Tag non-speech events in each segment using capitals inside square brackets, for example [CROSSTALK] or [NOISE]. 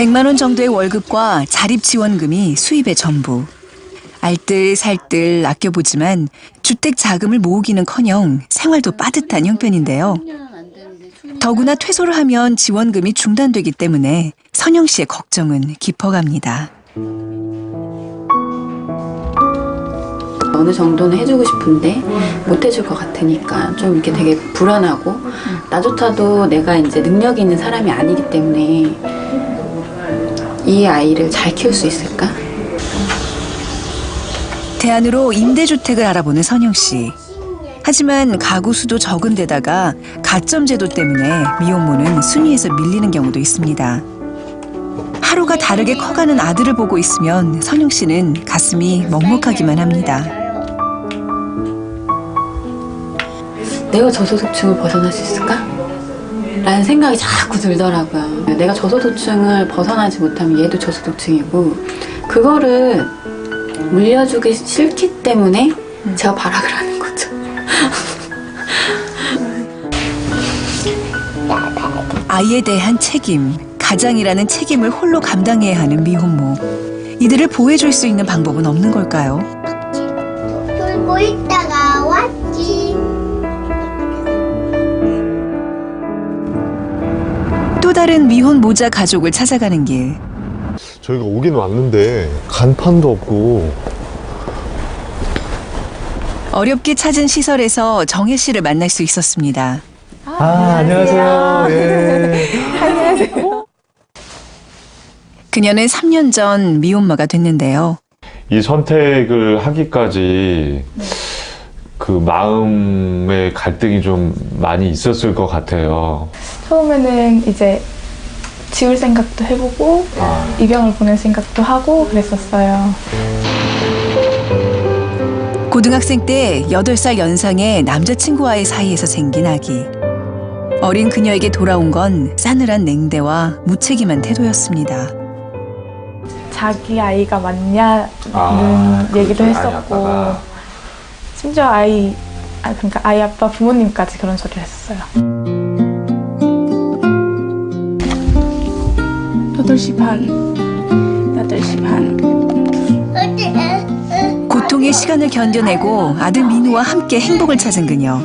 100만 원 정도의 월급과 자립 지원금이 수입의 전부. 알뜰살뜰 아껴보지만 주택 자금을 모으기는커녕 생활도 빠듯한 형편인데요. 더구나 퇴소를 하면 지원금이 중단되기 때문에 선영 씨의 걱정은 깊어갑니다. 어느 정도는 해주고 싶은데 못 해줄 것 같으니까 좀 이렇게 되게 불안하고 나조차도 내가 이제 능력이 있는 사람이 아니기 때문에 이 아이를 잘 키울 수 있을까? 대안으로 임대주택을 알아보는 선영 씨. 하지만 가구 수도 적은 데다가 가점 제도 때문에 미혼모는 순위에서 밀리는 경우도 있습니다. 하루가 다르게 커가는 아들을 보고 있으면 선영 씨는 가슴이 먹먹하기만 합니다. 내가 저소득층을 벗어날 수 있을까? 라는 생각이 자꾸 들더라고요. 내가 저소득층을 벗어나지 못하면 얘도 저소득층이고 그거를 물려주기 싫기 때문에 제가 발악을 하는 거죠. 아이에 대한 책임, 가장이라는 책임을 홀로 감당해야 하는 미혼모. 이들을 보호해줄 수 있는 방법은 없는 걸까요? 있 다른 미혼 모자 가족을 찾아가는 길. 저희가 오긴 왔는데 간판도 없고 어렵게 찾은 시설에서 정혜 씨를 만날 수 있었습니다. 아, 안녕하세요. 예. [LAUGHS] 그녀는 3년 전 미혼모가 됐는데요. 이 선택을 하기까지 그 마음의 갈등이 좀 많이 있었을 것 같아요. 처음에는 이제 지울 생각도 해보고 아, 입양을 보낼 생각도 하고 그랬었어요. 고등학생 때 8살 연상의 남자친구와의 사이에서 생긴 아기. 어린 그녀에게 돌아온 건 싸늘한 냉대와 무책임한 태도였습니다. 자기 아이가 맞냐는 아, 얘기도 그렇죠. 아이 했었고 아빠가. 심지어 아이 아 그러니까 아이 아빠 부모님까지 그런 소리를 했어요. 8시 반 8시 반 고통의 시간을 견뎌내고 아들 민우와 함께 행복을 찾은 그녀.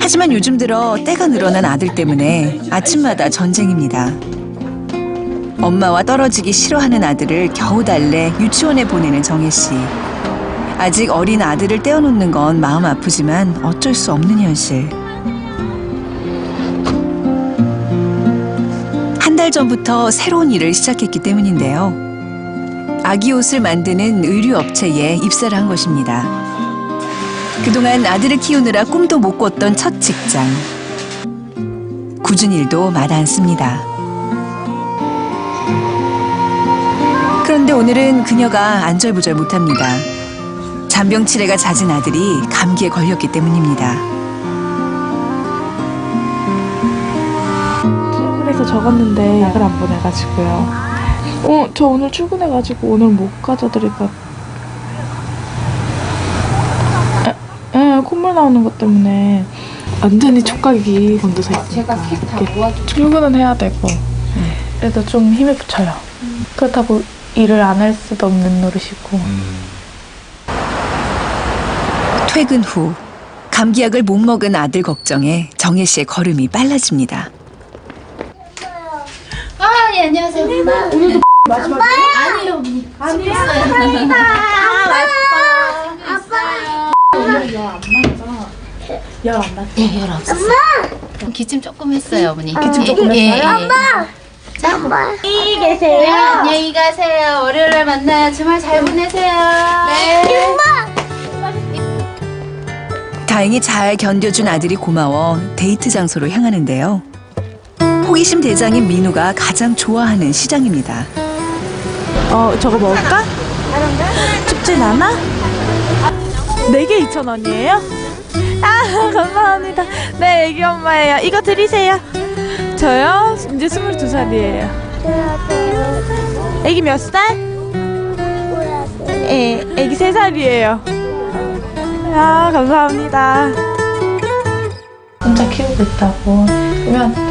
하지만 요즘 들어 때가 늘어난 아들 때문에 아침마다 전쟁입니다. 엄마와 떨어지기 싫어하는 아들을 겨우 달래 유치원에 보내는 정혜 씨. 아직 어린 아들을 떼어놓는 건 마음 아프지만 어쩔 수 없는 현실. 달 전부터 새로운 일을 시작했기 때문인데요. 아기 옷을 만드는 의류 업체에 입사를 한 것입니다. 그동안 아들을 키우느라 꿈도 못 꿨던 첫 직장. 굳은 일도 마다 않습니다. 그런데 오늘은 그녀가 안절부절 못합니다. 잔병치레가 잦은 아들이 감기에 걸렸기 때문입니다. 적었는데 약을 안 보내가지고요. 어, 저 오늘 출근해가지고 오늘 못 가져드릴까. 에, 에, 콧물 나오는 것 때문에 완전히 촉각이 곤두서 있으니까 출근은 해야 되고 그래도 좀 힘을 붙여요. 그렇다고 일을 안 할 수도 없는 노릇이고 퇴근 후 감기약을 못 먹은 아들 걱정에 정혜 씨의 걸음이 빨라집니다. [LAUGHS] 아, 예, 안녕하세요. 오늘도 마지막이에요? 아니요. 아니요. 아니다. 열안 나. 네, 열 없었어요. 기침 조금 했어요, 어머니. 기침 조금 했어요? 엄마! 안녕히 계세요. 네, 안녕히 가세요. 월요일날 만나요. 주말 잘 보내세요. 네. 다행히 잘 견뎌준 아들이 고마워 데이트 장소로 향하는데요. 호기심 대장인 민우가 가장 좋아하는 시장입니다. 어, 저거 먹을까? 춥진 않아? 4개 2,000원이에요? 아, 감사합니다. 네, 애기 엄마예요. 이거 드리세요. 저요? 이제 22살이에요. 애기 몇 살? 예, 애기 3살이에요. 아, 감사합니다. 혼자 키우고 있다고. 그러면